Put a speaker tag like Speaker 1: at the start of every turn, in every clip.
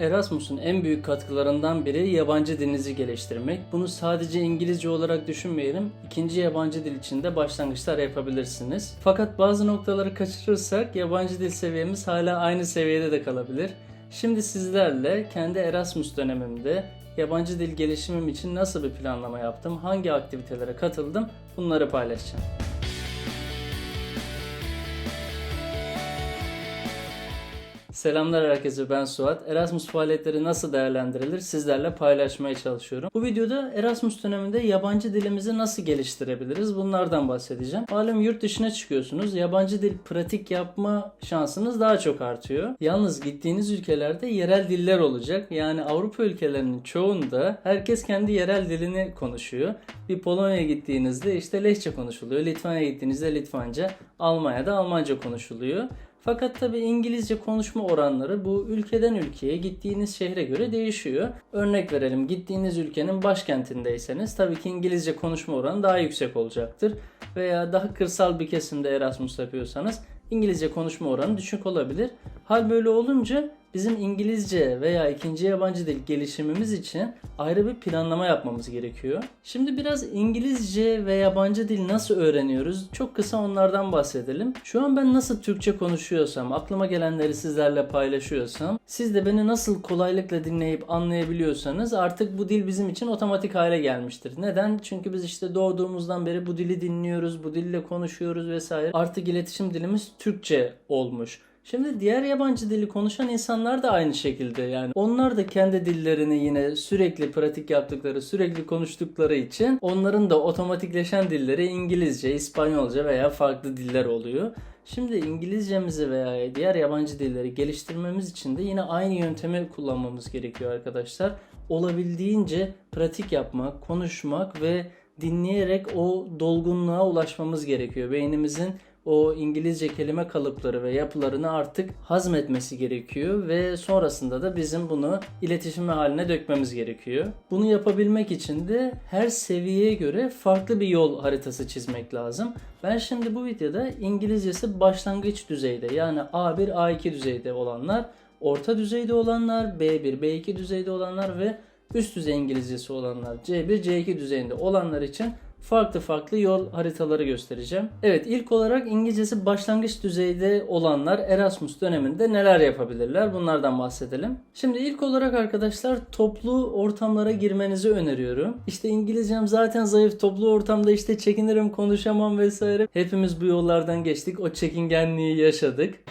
Speaker 1: Erasmus'un en büyük katkılarından biri yabancı dilinizi geliştirmek. Bunu sadece İngilizce olarak düşünmeyelim. İkinci yabancı dil için de başlangıçlar yapabilirsiniz. Fakat bazı noktaları kaçırırsak yabancı dil seviyemiz hala aynı seviyede de kalabilir. Şimdi sizlerle kendi Erasmus dönemimde yabancı dil gelişimim için nasıl bir planlama yaptım, hangi aktivitelere katıldım bunları paylaşacağım. Selamlar herkese ben Suat. Erasmus faaliyetleri nasıl değerlendirilir sizlerle paylaşmaya çalışıyorum. Bu videoda Erasmus döneminde yabancı dilimizi nasıl geliştirebiliriz bunlardan bahsedeceğim. Malum yurt dışına çıkıyorsunuz. Yabancı dil pratik yapma şansınız daha çok artıyor. Yalnız gittiğiniz ülkelerde yerel diller olacak. Yani Avrupa ülkelerinin çoğunda herkes kendi yerel dilini konuşuyor. Bir Polonya'ya gittiğinizde işte Lehçe konuşuluyor. Litvanya'ya gittiğinizde Litvanca, Almanya'da Almanca konuşuluyor. Fakat tabi İngilizce konuşma oranları bu ülkeden ülkeye gittiğiniz şehre göre değişiyor. Örnek verelim gittiğiniz ülkenin başkentindeyseniz tabii ki İngilizce konuşma oranı daha yüksek olacaktır. Veya daha kırsal bir kesimde Erasmus yapıyorsanız İngilizce konuşma oranı düşük olabilir. Hal böyle olunca bizim İngilizce veya ikinci yabancı dil gelişimimiz için ayrı bir planlama yapmamız gerekiyor. Şimdi biraz İngilizce ve yabancı dil nasıl öğreniyoruz? Çok kısa onlardan bahsedelim. Şu an ben nasıl Türkçe konuşuyorsam, aklıma gelenleri sizlerle paylaşıyorsam, siz de beni nasıl kolaylıkla dinleyip anlayabiliyorsanız artık bu dil bizim için otomatik hale gelmiştir. Neden? Çünkü biz işte doğduğumuzdan beri bu dili dinliyoruz, bu dille konuşuyoruz vesaire. Artık iletişim dilimiz Türkçe olmuş. Şimdi diğer yabancı dili konuşan insanlar da aynı şekilde yani onlar da kendi dillerini yine sürekli pratik yaptıkları, sürekli konuştukları için onların da otomatikleşen dilleri İngilizce, İspanyolca veya farklı diller oluyor. Şimdi İngilizcemizi veya diğer yabancı dilleri geliştirmemiz için de yine aynı yöntemi kullanmamız gerekiyor arkadaşlar. Olabildiğince pratik yapmak, konuşmak ve dinleyerek o dolgunluğa ulaşmamız gerekiyor. Beynimizin o İngilizce kelime kalıpları ve yapılarını artık hazmetmesi gerekiyor ve sonrasında da bizim bunu iletişim haline dökmemiz gerekiyor. Bunu yapabilmek için de her seviyeye göre farklı bir yol haritası çizmek lazım. Ben şimdi bu videoda İngilizcesi başlangıç düzeyde yani A1, A2 düzeyde olanlar, orta düzeyde olanlar, B1, B2 düzeyde olanlar ve üst düzey İngilizcesi olanlar, C1, C2 düzeyinde olanlar için farklı farklı yol haritaları göstereceğim. Evet ilk olarak İngilizcesi başlangıç düzeyde olanlar Erasmus döneminde neler yapabilirler bunlardan bahsedelim. Şimdi ilk olarak arkadaşlar toplu ortamlara girmenizi öneriyorum. İşte İngilizcem zaten zayıf toplu ortamda işte çekinirim konuşamam vesaire. Hepimiz bu yollardan geçtik o çekingenliği yaşadık.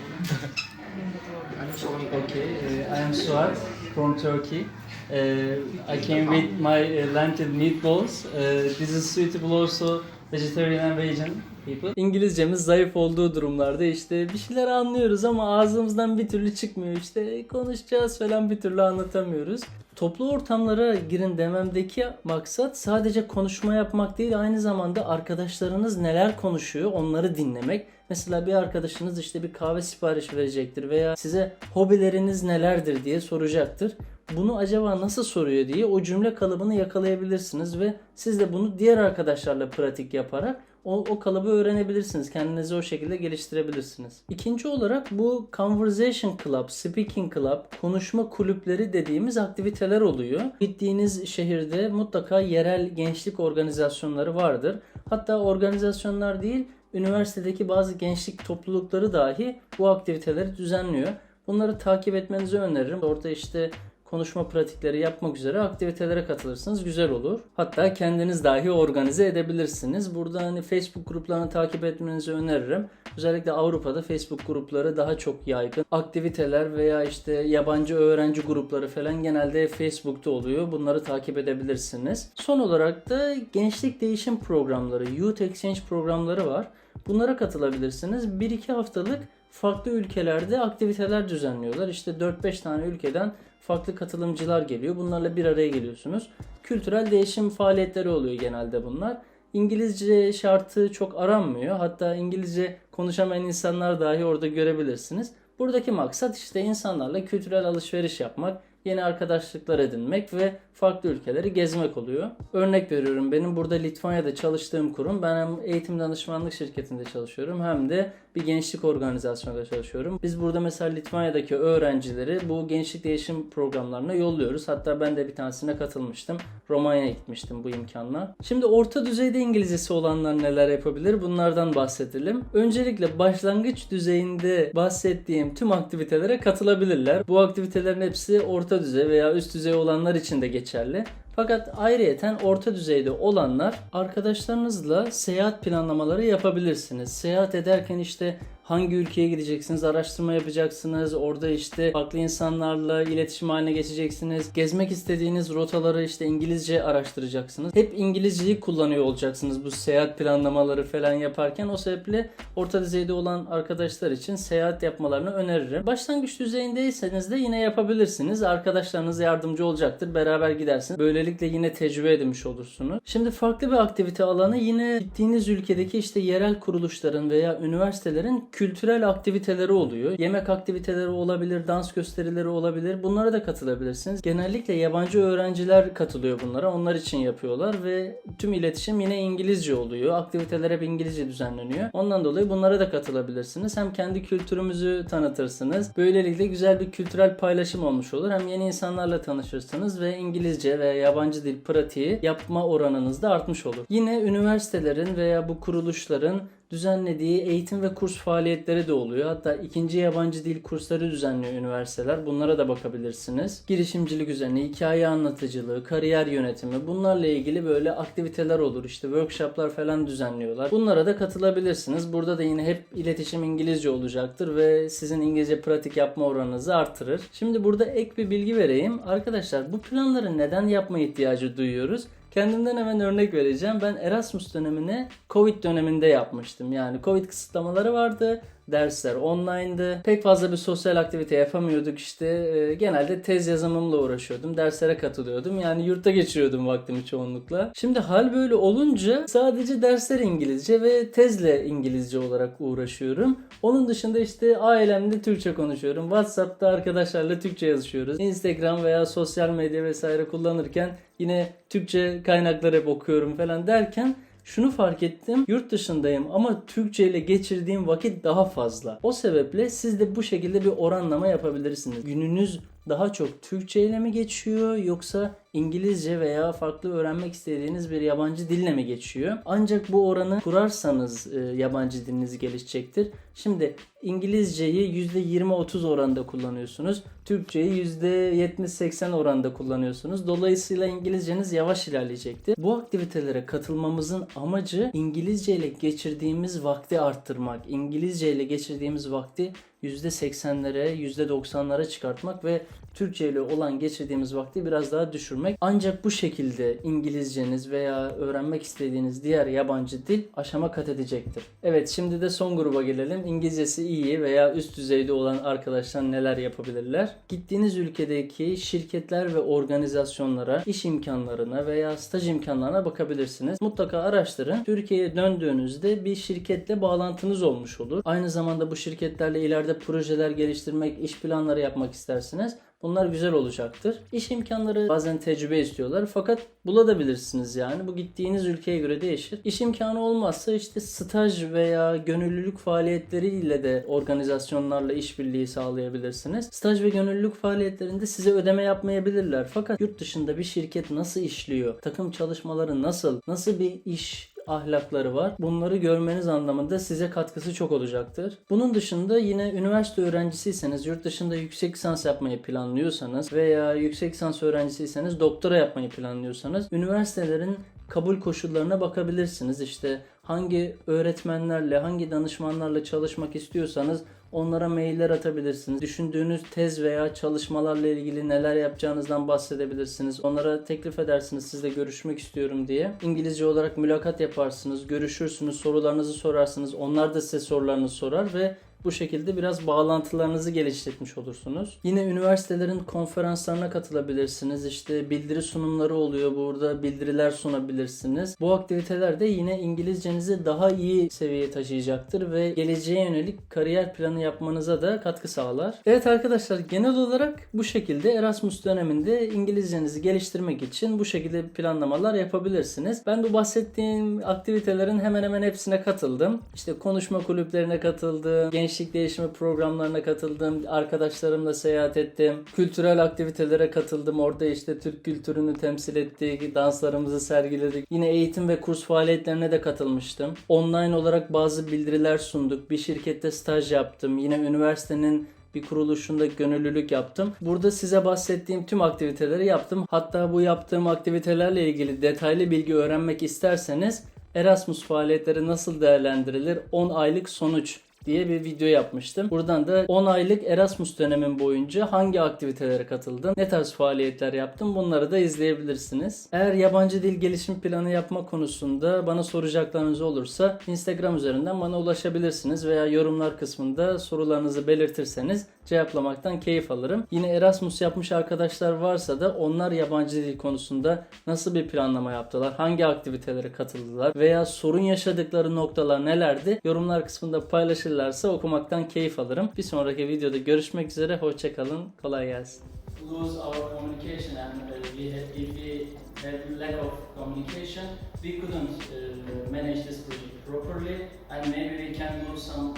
Speaker 1: Okay, uh, I am Suat from Turkey. Uh, I came with my uh, lentil meatballs. Uh, this is suitable also vegetarian and vegan people. İngilizcemiz zayıf olduğu durumlarda işte bir şeyler anlıyoruz ama ağzımızdan bir türlü çıkmıyor. İşte konuşacağız falan bir türlü anlatamıyoruz. Toplu ortamlara girin dememdeki maksat sadece konuşma yapmak değil aynı zamanda arkadaşlarınız neler konuşuyor onları dinlemek. Mesela bir arkadaşınız işte bir kahve sipariş verecektir veya size hobileriniz nelerdir diye soracaktır. Bunu acaba nasıl soruyor diye o cümle kalıbını yakalayabilirsiniz ve siz de bunu diğer arkadaşlarla pratik yaparak o, o kalıbı öğrenebilirsiniz. Kendinizi o şekilde geliştirebilirsiniz. İkinci olarak bu Conversation Club, Speaking Club, konuşma kulüpleri dediğimiz aktiviteler oluyor. Gittiğiniz şehirde mutlaka yerel gençlik organizasyonları vardır. Hatta organizasyonlar değil, üniversitedeki bazı gençlik toplulukları dahi bu aktiviteleri düzenliyor. Bunları takip etmenizi öneririm. Orada işte konuşma pratikleri yapmak üzere aktivitelere katılırsınız. Güzel olur. Hatta kendiniz dahi organize edebilirsiniz. Burada hani Facebook gruplarını takip etmenizi öneririm. Özellikle Avrupa'da Facebook grupları daha çok yaygın. Aktiviteler veya işte yabancı öğrenci grupları falan genelde Facebook'ta oluyor. Bunları takip edebilirsiniz. Son olarak da gençlik değişim programları, Youth Exchange programları var. Bunlara katılabilirsiniz. 1-2 haftalık farklı ülkelerde aktiviteler düzenliyorlar. İşte 4-5 tane ülkeden farklı katılımcılar geliyor. Bunlarla bir araya geliyorsunuz. Kültürel değişim faaliyetleri oluyor genelde bunlar. İngilizce şartı çok aranmıyor. Hatta İngilizce konuşamayan insanlar dahi orada görebilirsiniz. Buradaki maksat işte insanlarla kültürel alışveriş yapmak, yeni arkadaşlıklar edinmek ve farklı ülkeleri gezmek oluyor. Örnek veriyorum benim burada Litvanya'da çalıştığım kurum ben hem eğitim danışmanlık şirketinde çalışıyorum hem de bir gençlik organizasyonunda çalışıyorum. Biz burada mesela Litvanya'daki öğrencileri bu gençlik değişim programlarına yolluyoruz. Hatta ben de bir tanesine katılmıştım. Romanya'ya gitmiştim bu imkanla. Şimdi orta düzeyde İngilizcesi olanlar neler yapabilir? Bunlardan bahsedelim. Öncelikle başlangıç düzeyinde bahsettiğim tüm aktivitelere katılabilirler. Bu aktivitelerin hepsi orta düzey veya üst düzey olanlar için de geçerli. Fakat ayrıyeten orta düzeyde olanlar arkadaşlarınızla seyahat planlamaları yapabilirsiniz. Seyahat ederken işte hangi ülkeye gideceksiniz, araştırma yapacaksınız. Orada işte farklı insanlarla iletişim haline geçeceksiniz. Gezmek istediğiniz rotaları işte İngilizce araştıracaksınız. Hep İngilizceyi kullanıyor olacaksınız bu seyahat planlamaları falan yaparken. O sebeple orta düzeyde olan arkadaşlar için seyahat yapmalarını öneririm. Başlangıç düzeyindeyseniz de yine yapabilirsiniz. Arkadaşlarınız yardımcı olacaktır. Beraber gidersiniz. Böylelikle yine tecrübe edinmiş olursunuz. Şimdi farklı bir aktivite alanı yine gittiğiniz ülkedeki işte yerel kuruluşların veya üniversitelerin kültürel aktiviteleri oluyor. Yemek aktiviteleri olabilir, dans gösterileri olabilir. Bunlara da katılabilirsiniz. Genellikle yabancı öğrenciler katılıyor bunlara. Onlar için yapıyorlar ve tüm iletişim yine İngilizce oluyor. Aktiviteler hep İngilizce düzenleniyor. Ondan dolayı bunlara da katılabilirsiniz. Hem kendi kültürümüzü tanıtırsınız. Böylelikle güzel bir kültürel paylaşım olmuş olur. Hem yeni insanlarla tanışırsınız ve İngilizce veya yabancı dil pratiği yapma oranınız da artmış olur. Yine üniversitelerin veya bu kuruluşların düzenlediği eğitim ve kurs faaliyetleri de oluyor. Hatta ikinci yabancı dil kursları düzenliyor üniversiteler. Bunlara da bakabilirsiniz. Girişimcilik üzerine, hikaye anlatıcılığı, kariyer yönetimi bunlarla ilgili böyle aktiviteler olur. İşte workshoplar falan düzenliyorlar. Bunlara da katılabilirsiniz. Burada da yine hep iletişim İngilizce olacaktır ve sizin İngilizce pratik yapma oranınızı artırır. Şimdi burada ek bir bilgi vereyim. Arkadaşlar bu planları neden yapma ihtiyacı duyuyoruz? Kendimden hemen örnek vereceğim. Ben Erasmus dönemini Covid döneminde yapmıştım. Yani Covid kısıtlamaları vardı. Dersler online'dı. Pek fazla bir sosyal aktivite yapamıyorduk işte. Ee, genelde tez yazımımla uğraşıyordum. Derslere katılıyordum. Yani yurtta geçiriyordum vaktimi çoğunlukla. Şimdi hal böyle olunca sadece dersler İngilizce ve tezle İngilizce olarak uğraşıyorum. Onun dışında işte ailemde Türkçe konuşuyorum. WhatsApp'ta arkadaşlarla Türkçe yazışıyoruz. Instagram veya sosyal medya vesaire kullanırken yine Türkçe kaynakları hep okuyorum falan derken şunu fark ettim. Yurt dışındayım ama Türkçe ile geçirdiğim vakit daha fazla. O sebeple siz de bu şekilde bir oranlama yapabilirsiniz. Gününüz daha çok Türkçe ile mi geçiyor yoksa İngilizce veya farklı öğrenmek istediğiniz bir yabancı dille mi geçiyor? Ancak bu oranı kurarsanız e, yabancı diliniz gelişecektir. Şimdi İngilizceyi %20-30 oranında kullanıyorsunuz. Türkçeyi %70-80 oranında kullanıyorsunuz. Dolayısıyla İngilizceniz yavaş ilerleyecektir. Bu aktivitelere katılmamızın amacı İngilizce ile geçirdiğimiz vakti arttırmak. İngilizce ile geçirdiğimiz vakti %80'lere, %90'lara çıkartmak ve Türkçe ile olan geçirdiğimiz vakti biraz daha düşürmek. Ancak bu şekilde İngilizceniz veya öğrenmek istediğiniz diğer yabancı dil aşama kat edecektir. Evet şimdi de son gruba gelelim. İngilizcesi iyi veya üst düzeyde olan arkadaşlar neler yapabilirler? Gittiğiniz ülkedeki şirketler ve organizasyonlara, iş imkanlarına veya staj imkanlarına bakabilirsiniz. Mutlaka araştırın. Türkiye'ye döndüğünüzde bir şirketle bağlantınız olmuş olur. Aynı zamanda bu şirketlerle ileride projeler geliştirmek, iş planları yapmak istersiniz. Bunlar güzel olacaktır. İş imkanları bazen tecrübe istiyorlar fakat bulabilirsiniz yani. Bu gittiğiniz ülkeye göre değişir. İş imkanı olmazsa işte staj veya gönüllülük faaliyetleriyle de organizasyonlarla işbirliği sağlayabilirsiniz. Staj ve gönüllülük faaliyetlerinde size ödeme yapmayabilirler. Fakat yurt dışında bir şirket nasıl işliyor? Takım çalışmaları nasıl? Nasıl bir iş ahlakları var. Bunları görmeniz anlamında size katkısı çok olacaktır. Bunun dışında yine üniversite öğrencisiyseniz, yurt dışında yüksek lisans yapmayı planlıyorsanız veya yüksek lisans öğrencisiyseniz doktora yapmayı planlıyorsanız üniversitelerin kabul koşullarına bakabilirsiniz. İşte hangi öğretmenlerle, hangi danışmanlarla çalışmak istiyorsanız onlara mailler atabilirsiniz. Düşündüğünüz tez veya çalışmalarla ilgili neler yapacağınızdan bahsedebilirsiniz. Onlara teklif edersiniz sizle görüşmek istiyorum diye. İngilizce olarak mülakat yaparsınız, görüşürsünüz, sorularınızı sorarsınız. Onlar da size sorularınızı sorar ve Bu şekilde biraz bağlantılarınızı geliştirmiş olursunuz. Yine üniversitelerin konferanslarına katılabilirsiniz. İşte bildiri sunumları oluyor. Burada bildiriler sunabilirsiniz. Bu aktiviteler de yine İngilizcenizi daha iyi seviyeye taşıyacaktır ve geleceğe yönelik kariyer planı yapmanıza da katkı sağlar. Evet arkadaşlar genel olarak bu şekilde Erasmus döneminde İngilizcenizi geliştirmek için bu şekilde planlamalar yapabilirsiniz. Ben bu bahsettiğim aktivitelerin hemen hemen hepsine katıldım. İşte konuşma kulüplerine katıldım, gençlik değişimi programlarına katıldım, arkadaşlarımla seyahat ettim, kültürel aktivitelere katıldım. Orada işte Türk kültürünü temsil ettik, danslarımızı sergiledik. Yine eğitim ve kurs faaliyetlerine de katılmıştım. Online olarak bazı bildiriler sunduk. Bir şirkette staj yaptım. Yine üniversitenin bir kuruluşunda gönüllülük yaptım. Burada size bahsettiğim tüm aktiviteleri yaptım. Hatta bu yaptığım aktivitelerle ilgili detaylı bilgi öğrenmek isterseniz Erasmus faaliyetleri nasıl değerlendirilir 10 aylık sonuç diye bir video yapmıştım. Buradan da 10 aylık Erasmus dönemin boyunca hangi aktivitelere katıldım, ne tarz faaliyetler yaptım bunları da izleyebilirsiniz. Eğer yabancı dil gelişim planı yapma konusunda bana soracaklarınız olursa Instagram üzerinden bana ulaşabilirsiniz veya yorumlar kısmında sorularınızı belirtirseniz cevaplamaktan keyif alırım. Yine Erasmus yapmış arkadaşlar varsa da onlar yabancı dil konusunda nasıl bir planlama yaptılar, hangi aktivitelere katıldılar veya sorun yaşadıkları noktalar nelerdi yorumlar kısmında paylaşırlarsa okumaktan keyif alırım. Bir sonraki videoda görüşmek üzere, hoşçakalın, kolay gelsin. Lose our communication and uh, we had, if we had lack of communication, we couldn't uh, manage this project properly and maybe we can lose some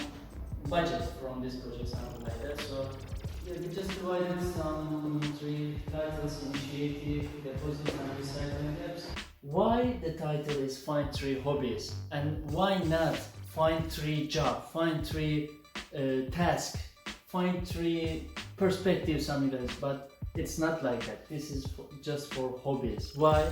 Speaker 1: budget from this project, something like that. So yeah, we just divided some three titles: initiative, deposit, and recycling apps. Why the title is find three hobbies and why not find three job, find three uh, task, find three perspectives, something like this. But it's not like that. This is for, just for hobbies. Why?